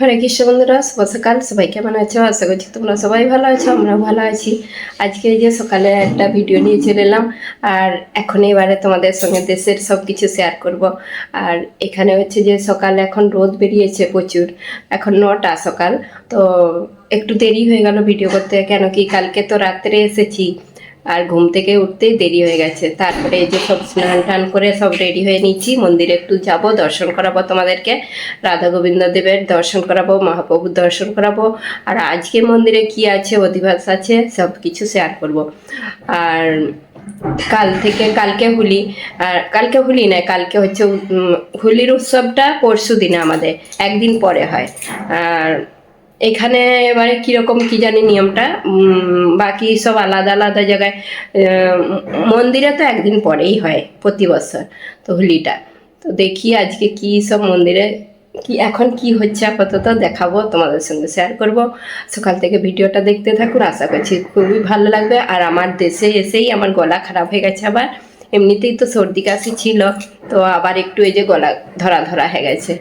হরে কৃষ্ণ বন্ধুরা শুভ সকাল সবাই কেমন আছো? আশা করছি তোমরা সবাই ভালো আছো, আমরা ভালো আছি। আজকে যে সকালে একটা ভিডিও নিয়ে চলে এলাম, আর এখন এবারে তোমাদের সঙ্গে দেশের সব কিছু শেয়ার করব। আর এখানে হচ্ছে যে সকালে এখন রোদ বেরিয়েছে প্রচুর, এখন নটা সকাল। তো একটু দেরি হয়ে গেল ভিডিও করতে, কেন কি কালকে তো রাত্রে এসেছি। আর ঘুম থেকে উঠতেই দেরি হয়ে গেছে। তারপরে এই যে সব স্নান টান করে সব রেডি হয়ে নিচ্ছি মন্দিরে একটু যাব, দর্শন করাবো তোমাদেরকে। রাধা গোবিন্দ দেবের দর্শন করাবো, মহাপ্রভুর দর্শন করাবো। আর আজকে মন্দিরে কি আছে, অধিবাস আছে, সব কিছু শেয়ার করব। আর কাল থেকে, কালকে হুলি, আর কালকে হুলি নয়, কালকে হচ্ছে হোলির উৎসবটা পরশু দিনে আমাদের, একদিন পরে হয়। আর এখানে এবারে কীরকম কি জানি নিয়মটা? বাকি সব আলাদা আলাদা জায়গায় মন্দিরে তো একদিন পরেই হয় প্রতি বছর, তো হোলিটা। তো দেখি আজকে কি সব মন্দিরে, কি এখন কি হচ্ছে আপাতত দেখাবো, তোমাদের সঙ্গে শেয়ার করব। সকাল থেকে ভিডিওটা দেখতে থাকুন, আশা করছি খুবই ভালো লাগবে। আর আমার দেশে এসেই আমার গলা খারাপ হয়ে গেছে আবার। এমনিতেই তো সর্দি কাশি ছিল, তো আবার একটু এই যে গলা ধরা ধরা হয়ে গেছে।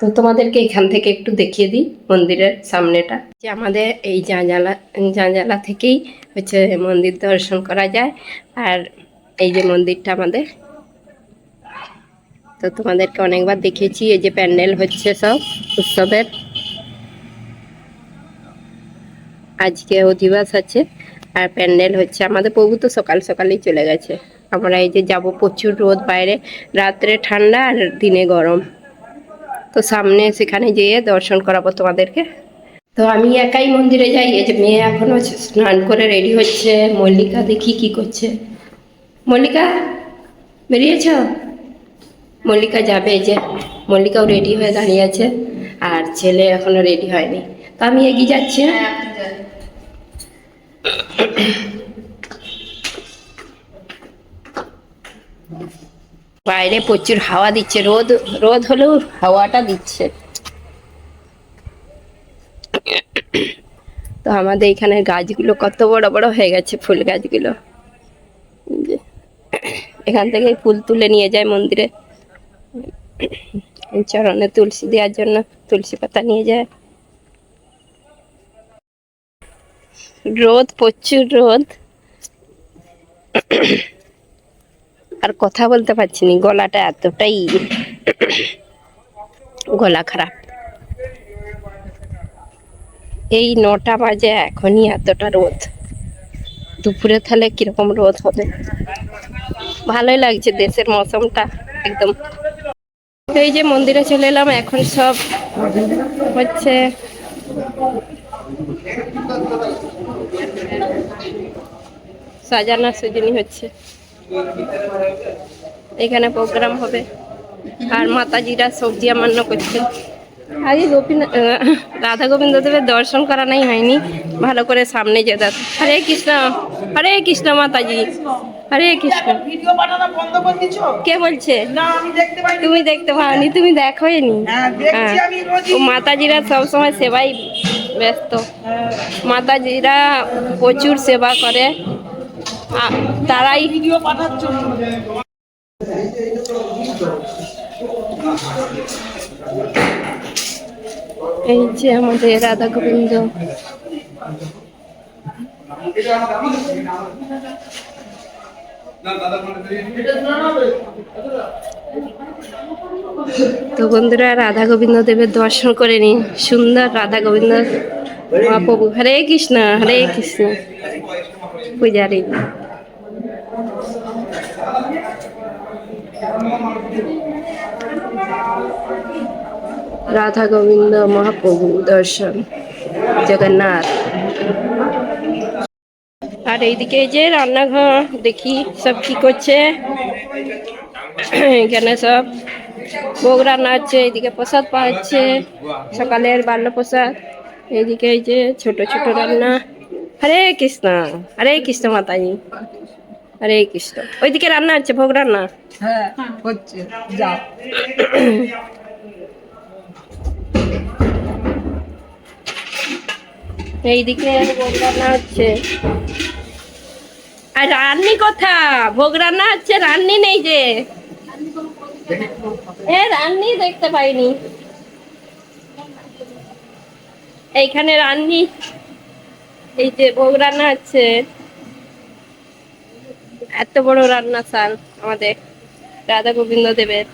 তো তোমাদেরকে এখান থেকে একটু দেখিয়ে দিই মন্দিরের সামনেটা। যে আমাদের এই জাঁজালা জাঁজালা থেকেই হচ্ছে মন্দির দর্শন করা যায়, আর এই যে মন্দিরটা আমাদের। তো তোমাদেরকে অনেকবার দেখিয়েছি, এই যে প্যান্ডেল হচ্ছে সব উৎসবের। আজকে অধিবাস আছে, আর প্যান্ডেল হচ্ছে আমাদের, প্রভু তো সকাল সকালেই চলে গেছে। আমরা এই যে যাব প্রচুর রোদ, বাইরে রাত্রে ঠান্ডা আর দিনে গরম। তো সামনে সেখানে যেয়ে দর্শন করাবো তোমাদেরকে। তো আমি একাই মন্দিরে যাই, এই যে মেয়ে এখনও স্নান করে রেডি হচ্ছে। মল্লিকা দেখি কি করছে। মল্লিকা, বেরিয়েছ? মল্লিকা যাবে যে মল্লিকাও রেডি হয়ে দাঁড়িয়ে আছে আর ছেলে এখনও রেডি হয়নি। তো আমি এগিয়ে যাচ্ছি হ্যাঁ? বাইরে প্রচুর হাওয়া দিচ্ছে, রোদ রোদ হলেও হাওয়াটা দিচ্ছে। তো আমাদের এখানে গাছগুলো কত বড় বড় হয়ে গেছে, ফুল গাছগুলো। এখান থেকে ফুল তুলে নিয়ে যায় মন্দিরে। চরণে তুলসী দেওয়ার জন্য তুলসী পাতা নিয়ে যায়। রোদ, প্রচুর রোদ। আর কথা বলতে পারছি না, গলাটা এতটাই গলা খারাপ। এই নটা বাজে এখনই এতটা রোদ। দুপুরে তাহলে কীরকম রোদ হবে? ভালোই লাগছে দেশের মৌসমটা একদম। এই যে মন্দিরে চলে এলাম, এখন সব হচ্ছে সাজানা সুজনি হচ্ছে। এখানে প্রোগ্রাম হবে। আর মাতাজিরা সবজি আমান্য করছে। আগে গোপীনাথ রাধা গোবিন্দ দেবের দর্শন করা নাই হয়নি। ভালো করে সামনে যে যেতে হরে কৃষ্ণ হরে কৃষ্ণ মাতাজি হরে কৃষ্ণ। কে বলছে? না আমি দেখতে পাই তুমি দেখতে পাওনি তুমি দেখোই নি হ্যাঁ। দেখছি ও মাতাজিরা সবসময় সেবাই ব্যস্ত। মাতাজিরা প্রচুর সেবা করে। তারাই এই যে আমাদের রাধা গোবিন্দ। তো বন্ধুরা, রাধা গোবিন্দ দেবের দর্শন করে নিন। সুন্দর রাধা গোবিন্দ মহাপ্রভু। হরে কৃষ্ণ হরে কৃষ্ণ। পূজারী। রাধা গোবিন্দ মহাপ্রভু দর্শন, জগন্নাথ। আর এইদিকে এই যে রান্নাঘর, দেখি সব কি করছে। এখানে সব ভোগ রান্না হচ্ছে, এইদিকে প্রসাদ পাচ্ছে সকালের বাল্য প্রসাদ এইদিকে এই যে ছোট ছোট রান্না। হরে কৃষ্ণ হরে কৃষ্ণ মাতাজি হরে কৃষ্ণ ওইদিকে রান্না হচ্ছে ভোগ রান্না? হ্যাঁ হচ্ছে। যাও এইদিকে ভোগ রান্না হচ্ছে। আর রান্নি কথা ভোগ রান্না হচ্ছে রান্নি নেই যে। এ রান্নি দেখতে পাইনি। এইখানে রান্নি এই যে ভোগ রান্না হচ্ছে এত বড় রান্না সাল আমাদের রাধা গোবিন্দ দেবের।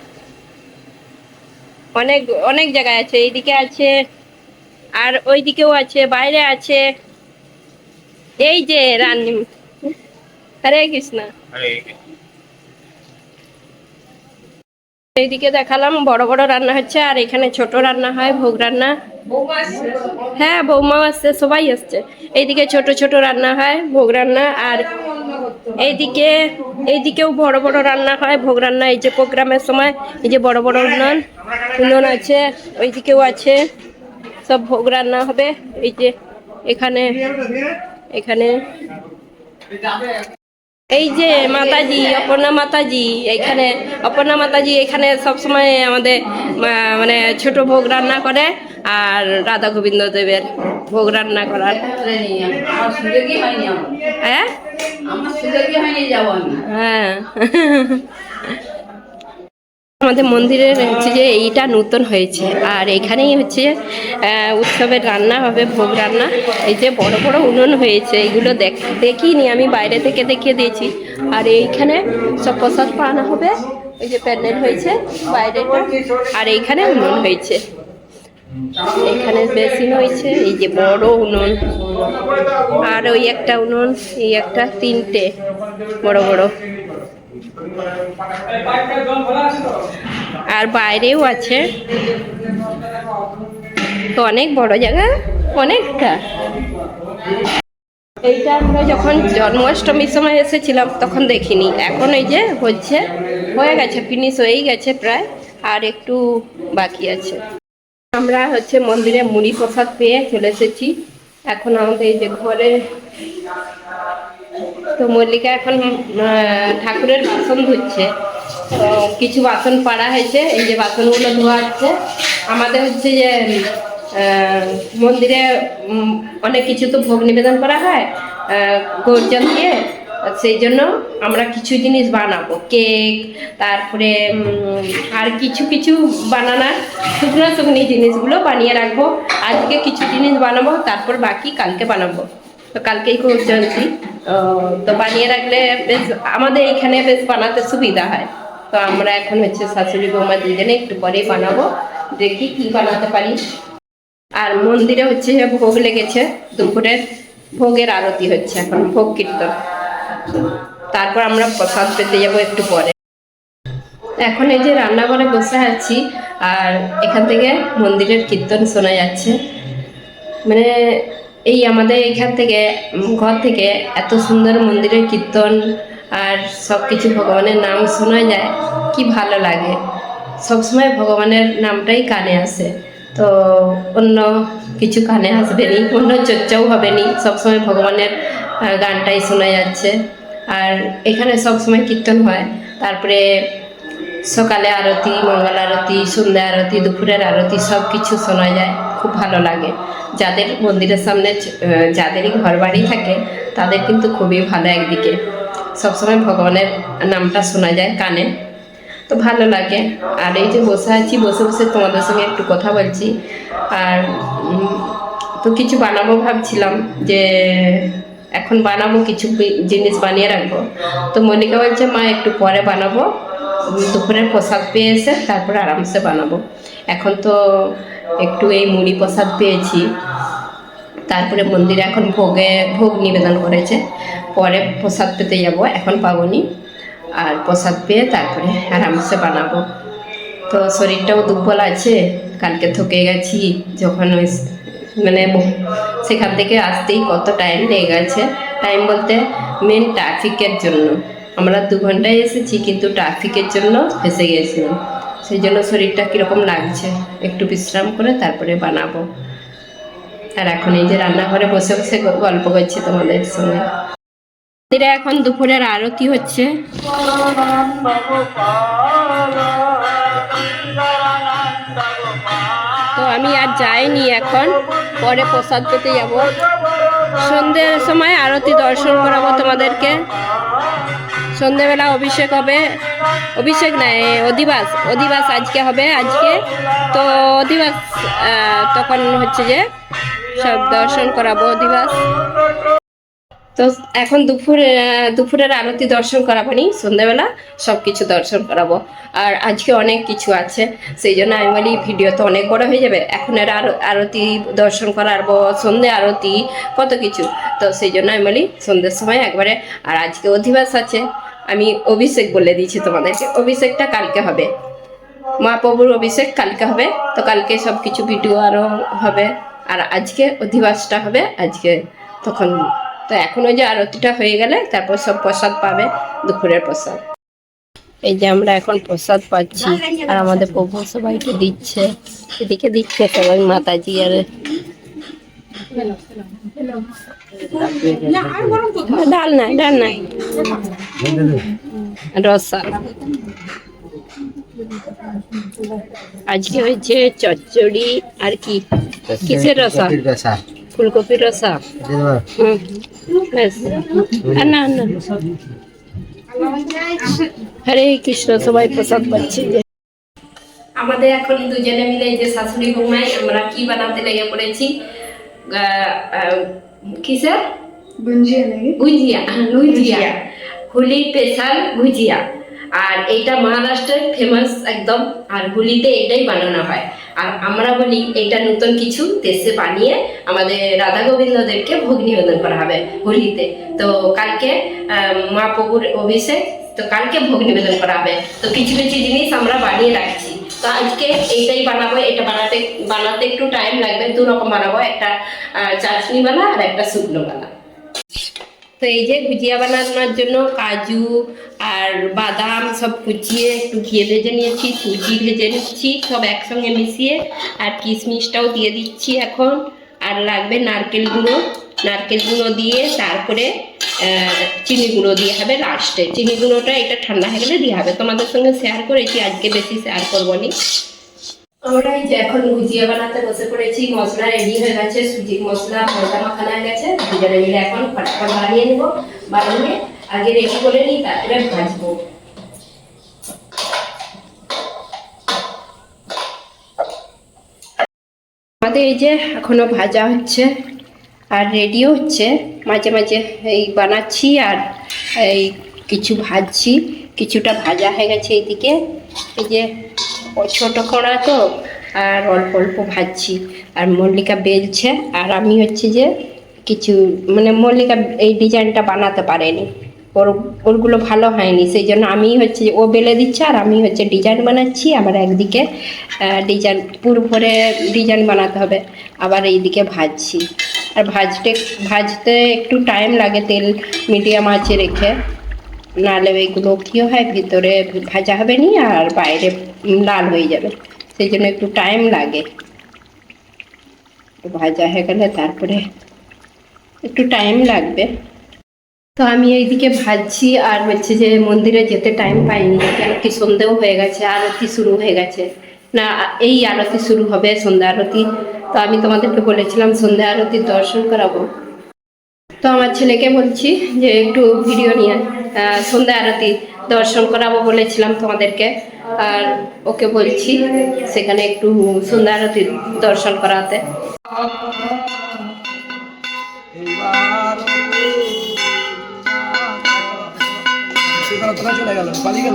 অনেক অনেক জায়গায় আছে এইদিকে আছে আর ওইদিকেও আছে বাইরে আছে। এই যে রান্নি হরে কৃষ্ণ। এইদিকে দেখালাম বড় বড় রান্না হচ্ছে আর এখানে ছোট রান্না হয় ভোগ রান্না। হ্যাঁ বৌমাও আসছে, সবাই আসছে। এইদিকে ছোট ছোট রান্না হয়, ভোগ রান্না, আর এইদিকে, এইদিকেও বড় বড় রান্না হয়, ভোগ রান্না। এই যে প্রোগ্রামের সময়, এই যে বড় বড় উনুন উনুন আছে, ওইদিকেও আছে, সব ভোগ রান্না হবে। এই যে এখানে এখানে এই যে মাতাজি অপর্ণা মাতাজি এইখানে অপর্ণা মাতাজি এখানে সবসময় আমাদের মানে ছোট ভোগ রান্না করে আর রাধা গোবিন্দ দেবের ভোগ রান্না করার হ্যাঁ? হ্যাঁ। আমাদের মন্দিরের হচ্ছে যে এইটা নতুন হয়েছে। আর এখানেই হচ্ছে উৎসবের রান্না হবে, ভোগ রান্না। এই যে বড় বড় উনুন হয়েছে এইগুলো দেখ, দেখিনি, আমি বাইরে থেকে দেখিয়ে দিয়েছি। আর এইখানে সব প্রসাদ পাওয়ানো হবে এই যে প্যান্ডেল হয়েছে বাইরে। আর এইখানে উনুন হয়েছে। এখানে বেসিন হয়েছে, এই যে বড় উনুন। আর ওই একটা উনুন, এই একটা তিনটে, বড় বড়। আর বাইরেও আছে। তো অনেক বড় জায়গা, অনেকটা। এইটা আমরা যখন জন্মাষ্টমীর সময় এসেছিলাম, তখন দেখিনি। এখন এই যে হচ্ছে, হয়ে গেছে ফিনিশ হয়েই গেছে প্রায়, আর একটু বাকি আছে। আমরা হচ্ছে মন্দিরে মুড়ি প্রসাদ পেয়ে চলে এসেছি। এখন আমাদের এই যে ঘরে তো মল্লিকা এখন ঠাকুরের বাসন ধুচ্ছে। তো কিছু বাসন পাড়া হয়েছে এই যে বাসনগুলো ধোয়া হচ্ছে। আমাদের হচ্ছে যে মন্দিরে অনেক কিছু তো ভোগ নিবেদন করা হয় আহ, গৌরজল দিয়ে। সেই জন্য আমরা কিছু জিনিস বানাবো কেক তারপরে আর কিছু কিছু বানানোর শুকনো শুকনি জিনিসগুলো বানিয়ে রাখব। আজকে কিছু জিনিস বানাবো তারপর বাকি কালকে বানাবো। তো কালকেই জয়ন্তী তো বানিয়ে রাখলে বেশ, আমাদের এখানে বেশ বানাতে সুবিধা হয়। তো আমরা এখন হচ্ছে শাশুড়ি বৌমা দুজনে একটু পরেই বানাবো। দেখি কি বানাতে পারি। আর মন্দিরে হচ্ছে ভোগ লেগেছে, দুপুরের ভোগের আরতি হচ্ছে এখন, ভোগ কীর্তন। তারপর আমরা প্রসাদ পেতে যাব একটু পরে। এখন এই যে রান্নাঘরে বসে আছি, আর এখান থেকে মন্দিরের কীর্তন শোনা যাচ্ছে। মানে এই আমাদের এখান থেকে, ঘর থেকে এত সুন্দর মন্দিরের কীর্তন আর সব কিছু ভগবানের নাম শোনা যায়, কি ভালো লাগে। সবসময় ভগবানের নামটাই কানে আসে। তো অন্য কিছু কানে আসবে নি, অন্য চর্চাও হবে নি, সবসময় ভগবানের গানটাই শোনা যাচ্ছে। আর এখানে সবসময় কীর্তন হয়। তারপরে সকালে আরতি, মঙ্গল আরতি, সন্ধ্যা আরতি, দুপুরের আরতি সব কিছু শোনা যায়। খুব ভালো লাগে। যাদের মন্দিরের সামনে যাদেরই ঘর বাড়ি থাকে, তাদের কিন্তু খুবই ভালো একদিকে। সবসময় ভগবানের নামটা শোনা যায় কানে। তো ভালো লাগে। আর এই যে বসে আছি, বসে বসে তোমাদের সঙ্গে একটু কথা বলছি। আর তো কিছু বানাবো ভাবছিলাম যে, এখন বানাবো কিছু জিনিস বানিয়ে রাখব। তো মনিকা বলছে, মা, একটু পরে বানাবো। দুপুরের প্রসাদ পেয়ে এসে তারপরে আরামসে বানাবো। এখন তো একটু এই মুড়ি প্রসাদ পেয়েছি। তারপরে মন্দিরে এখন ভোগে, ভোগ নিবেদন করেছে। পরে প্রসাদ পেতে যাব, এখন পাবনি। আর প্রসাদ পেয়ে তারপরে আরামসে বানাবো। তো শরীরটাও দুর্বল আছে, কালকে থকে গেছি, যখন ওই মানে সেখান থেকে আসতেই কত টাইম লেগে গেছে। টাইম বলতে মেন ট্রাফিকের জন্য। আমরা দু ঘন্টায় এসেছি, কিন্তু ট্রাফিকের জন্য ফেসে গিয়েছিলাম সেই জন্য শরীরটা কীরকম লাগছে? একটু বিশ্রাম করে তারপরে বানাবো। আর এখন এই যে রান্নাঘরে বসে বসে গল্প করছি তোমাদের সঙ্গে। মন্দিরে এখন দুপুরের আরতি হচ্ছে। তো আমি আর যাইনি এখন। পরে প্রসাদ পেতে যাব। সন্ধ্যের সময় আরতি দর্শন করাবো তোমাদেরকে। সন্ধ্যেবেলা অভিষেক হবে। অভিষেক নাই, অধিবাস অধিবাস আজকে হবে, আজকে। তো অধিবাস তখন হচ্ছে যে সব দর্শন করাবো অধিবাস। তো এখন দুপুরে দুপুরের আরতি দর্শন করাবানি সন্ধ্যাবেলা সব কিছু দর্শন করাবো। আর আজকে অনেক কিছু আছে, সেই জন্য আমি বলি ভিডিও তো অনেক বড় হয়ে যাবে। এখন এর আরও, আরতি দর্শন করাবো সন্ধে আরতি, কত কিছু। তো সেই জন্য আমি বলি সন্ধ্যের সময় একবারে, আর আজকে অধিবাস আছে। আমি অভিষেক বলে দিয়েছি তোমাদেরকে। অভিষেকটা কালকে হবে। মহাপ্রভুর অভিষেক কালকে হবে। তো কালকে সব কিছু ভিডিও আরও হবে। আর আজকে অধিবাসটা হবে। আজকে তখন তো এখন ওই যে আরতিটা হয়ে গেলে তারপর সব প্রসাদ পাবে দুপুরের প্রসাদ। এই যে আমরা এখন প্রসাদ পাচ্ছি। আর আমাদের প্রভু সবাইকে দিচ্ছে। এদিকে দিচ্ছে সবাই মাতাজি আর ডাল নাই ডাল নাই। রসা। আজকে হয়েছে চচ্চড়ি আর কি? কিসের রসা? রসা। ফুলকপির রসা? হুম ব্যাস। আর না না। হরে কৃষ্ণ সবাই প্রসাদ পাচ্ছি যে। আমাদের এখন দুজনে মিলে যে শাশুড়ি বৌমাই আমরা কি বানাতে লেগে পড়েছি? আহ, আহ, কিসের গুজিয়া গুজিয়া হুলি স্পেশাল গুজিয়া আর এইটা মহারাষ্ট্রের ফেমাস একদম। আর হুলিতে এটাই বানানো হয়। আর আমরা বলি এটা নতুন কিছু দেশে বানিয়ে আমাদের রাধা গোবিন্দদেরকে ভোগ নিবেদন করা হবে হোলিতে। তো কালকে আহ, মহাপ্রভুর অভিষেক তো কালকে ভোগ নিবেদন করা হবে। তো কিছু কিছু জিনিস আমরা বানিয়ে রাখছি। তো আজকে এইটাই বানাবো এটা বানাতে বানাতে একটু টাইম লাগবে দু রকম বানাবো একটা আহ, চাটনিওয়ালা আর একটা শুকনোওয়ালা। তো এই যে ভুজিয়া বানানোর জন্য কাজু আর বাদাম সব কুচিয়ে একটু ঘিয়ে ভেজে নিয়েছি সুজি ভেজে নিচ্ছি সব একসঙ্গে মিশিয়ে আর কিশমিশটাও দিয়ে দিচ্ছি এখন। আর লাগবে নারকেল গুঁড়ো নারকেল গুঁড়ো দিয়ে তারপরে চিনি গুঁড়ো দিয়ে হবে লাস্টে চিনি গুঁড়োটা এটা ঠান্ডা হয়ে গেলে দিয়ে হবে। তোমাদের সঙ্গে শেয়ার করেছি আজকে বেশি শেয়ার করব নি? আমরা এই যে এখন ভুজিয়া বানাতে বসে পড়েছি। মশলা রেডি হয়ে গেছে। সুজির মশলা ময়দা মাখানো হয়ে গেছে। দুজনে মিলে এখন ফটাফট বানিয়ে নেব। বানিয়ে আগে রেডি করে নিই তারপরে ভাজবো। আমাদের এই যে এখনও ভাজা হচ্ছে আর রেডিও হচ্ছে। মাঝে মাঝে এই বানাচ্ছি আর এই কিছু ভাজছি। কিছুটা ভাজা হয়ে গেছে এইদিকে। এই যে ছোট কড়া তো, আর অল্প অল্প ভাজছি। আর মল্লিকা বেলছে, আর আমি হচ্ছে যে কিছু মানে মল্লিকা এই ডিজাইনটা বানাতে পারেনি। ওর, ওরগুলো ভালো হয়নি, সেই জন্য আমি হচ্ছে ও বেলে দিচ্ছে, আর আমি হচ্ছে ডিজাইন বানাচ্ছি। আবার একদিকে ডিজাইন পুরো ভরে ডিজাইন বানাতে হবে। আবার এইদিকে ভাজছি। আর ভাজতে ভাজতে একটু টাইম লাগে, তেল মিডিয়াম আঁচে রেখে। নাহলে এগুলো কী হয়, ভিতরে ভাজা হবে নি, আর বাইরে লাল হয়ে যাবে। সেই জন্য একটু টাইম লাগে। ভাজা হয়ে গেলে তারপরে একটু টাইম লাগবে। তো আমি এইদিকে ভাজছি, আর হচ্ছে যে মন্দিরে যেতে টাইম পাইনি কেন কি সন্ধেও হয়ে গেছে, আরতি শুরু হয়ে গেছে। না, এই আরতি শুরু হবে, সন্ধ্যা আরতি। তো আমি তোমাদেরকে বলেছিলাম সন্ধ্যা আরতির দর্শন করাবো। তো আমার ছেলেকে বলছি যে একটু ভিডিও নিয়ে সন্ধ্যা আরতি দর্শন করাবো বলেছিলাম তোমাদেরকে। আর ওকে বলছি সেখানে একটু সন্ধ্যা আরতি দর্শন করাতে। চলে গেল পালিয়ে গেল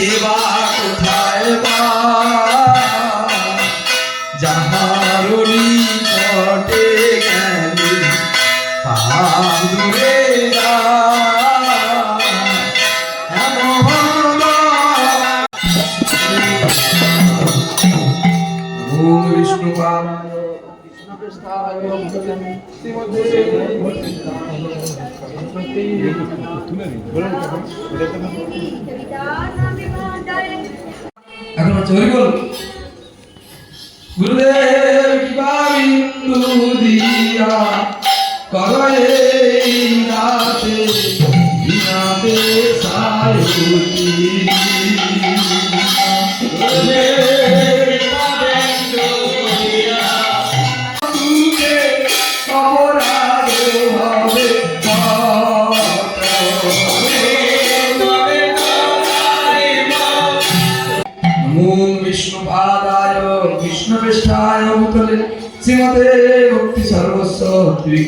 কেবা কোথায় পায় যাহারলি কটে গেলে পাদুরে ওম বিষ্ণু পাদ এখন হচ্ছে হরি বল। গুরুদেব বিন্দু দিয়া করে নাতে বিনাতে সায়ুতি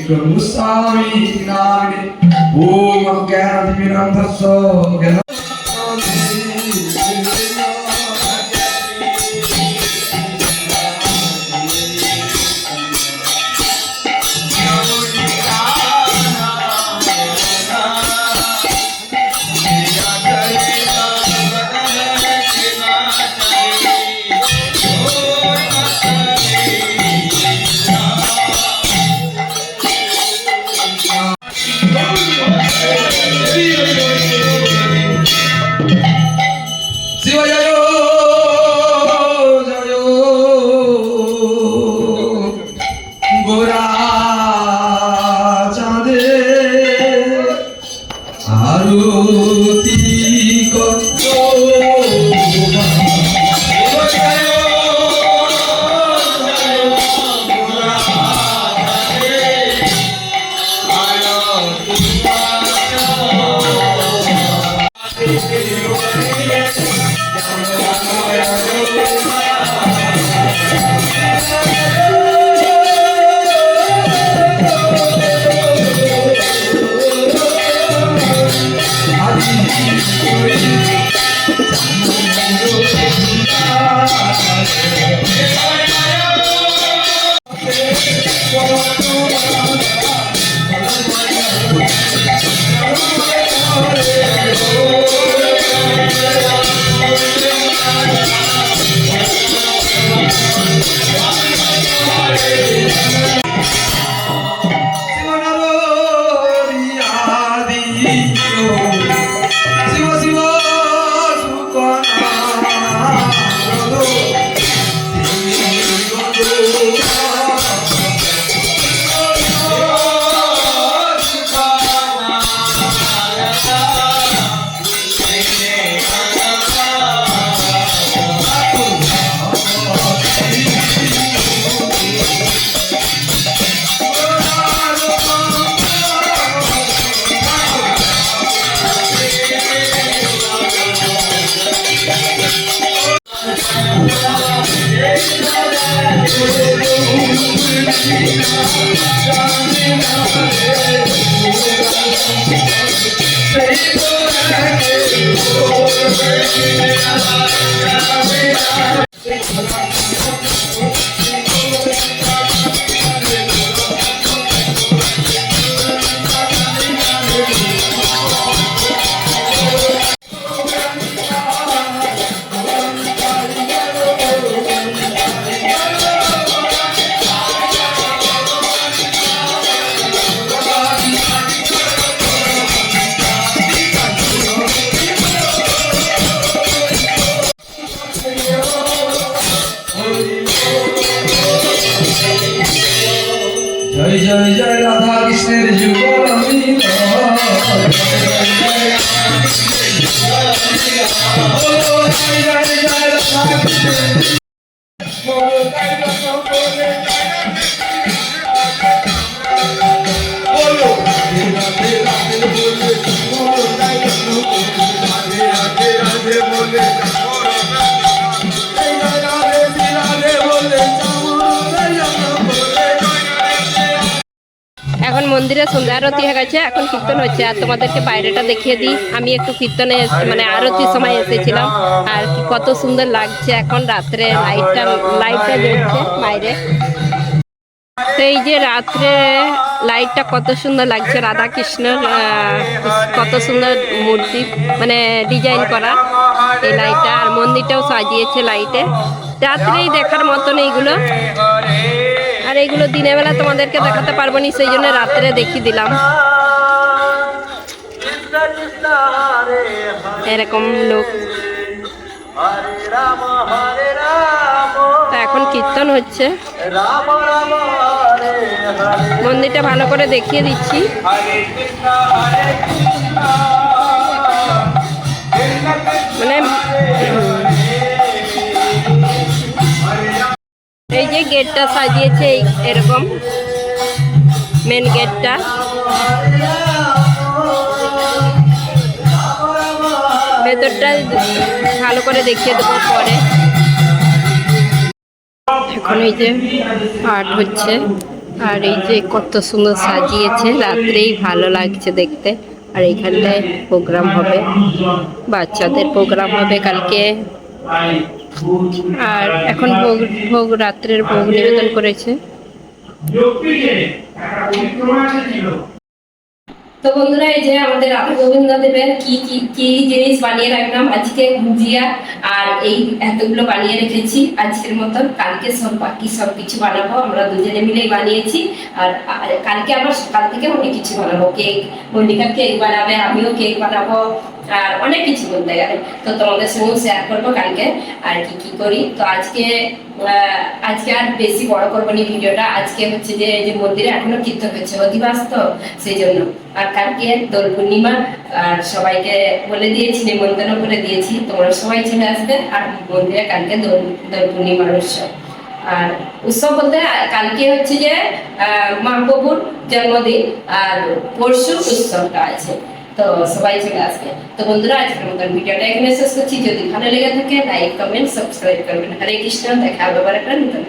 ficando salve, nome, uma guerra de Miranda só. Yeah. Oh, এখন মন্দিরে সন্ধ্যা আরতি হয়ে গেছে, এখন কীর্তন হচ্ছে। আর তোমাদেরকে বাইরেটা দেখিয়ে দিই। আমি একটু কীর্তনে মানে আরতির সময় এসেছিলাম। আর কত সুন্দর লাগছে এখন রাত্রে লাইটটা লাইটটা জ্বলছে বাইরে। তো এই যে রাত্রে লাইটটা কত সুন্দর লাগছে রাধা কৃষ্ণর কত সুন্দর মূর্তি মানে ডিজাইন করা এই লাইটটা আর মন্দিরটাও সাজিয়েছে লাইটে রাত্রেই দেখার মতন এইগুলো। আর এইগুলো দিনের বেলা তোমাদেরকে দেখাতে পারব না, সেই জন্য রাত্রে দেখিয়ে দিলাম। এরকম লোক। এখন কীর্তন হচ্ছে। মন্দিরটা ভালো করে দেখিয়ে দিচ্ছি। মানে এই যে গেটটা সাজিয়েছে এরকম মেন গেটটা ভেতরটা ভালো করে দেখিয়ে দেবো পরে। এখন এই যে আর্ট হচ্ছে, আর এই যে কত সুন্দর সাজিয়েছে, রাত্রেই ভালো লাগছে দেখতে। আর এইখানটায় প্রোগ্রাম হবে, বাচ্চাদের প্রোগ্রাম হবে কালকে। আর এখন ভোগ ভোগ রাত্রের ভোগ নিবেদন করেছে। তো বন্ধুরা, এই যে আমাদের রাধা গোবিন্দ দেবের কি কি কি জিনিস বানিয়ে রাখলাম আজকে গুজিয়া আর এই এতগুলো বানিয়ে রেখেছি আজকের মতন। কালকে সব বাকি সব কিছু বানাবো। আমরা দুজনে মিলেই বানিয়েছি। আর আর কালকে আবার সকাল থেকে অনেক কিছু বানাবো। কেক, মল্লিকা কেক বানাবে, আমিও কেক বানাবো। আর অনেক কিছু বলতে গেলে। তো তোমাদের সঙ্গে শেয়ার করব কালকে। আর কি কি করি? তো আজকে আজকে আর বেশি বড় করব না ভিডিওটা। আজকে হচ্ছে যে যে মন্দিরে এখনও কীর্তন হচ্ছে অধিবাস তো সেই জন্য। আর কালকে দোল পূর্ণিমা আর সবাইকে বলে দিয়েছি নিমন্ত্রণ করে দিয়েছি। তোমরা সবাই চলে আসবে আর মন্দিরে কালকে দোল দোল পূর্ণিমার উৎসব। আর উৎসব বলতে কালকে হচ্ছে যে আহ, মহাপ্রভুর জন্মদিন। আর পরশু উৎসবটা আছে। তো সবাই চলে আসবে তো বন্ধুরা আজকের মতন ভিডিওটা এখানে শেষ করছি যদি ভালো লেগে থাকে লাইক কমেন্ট সাবস্ক্রাইব করবেন হরে কৃষ্ণ দেখা হবে আবার একটা নতুন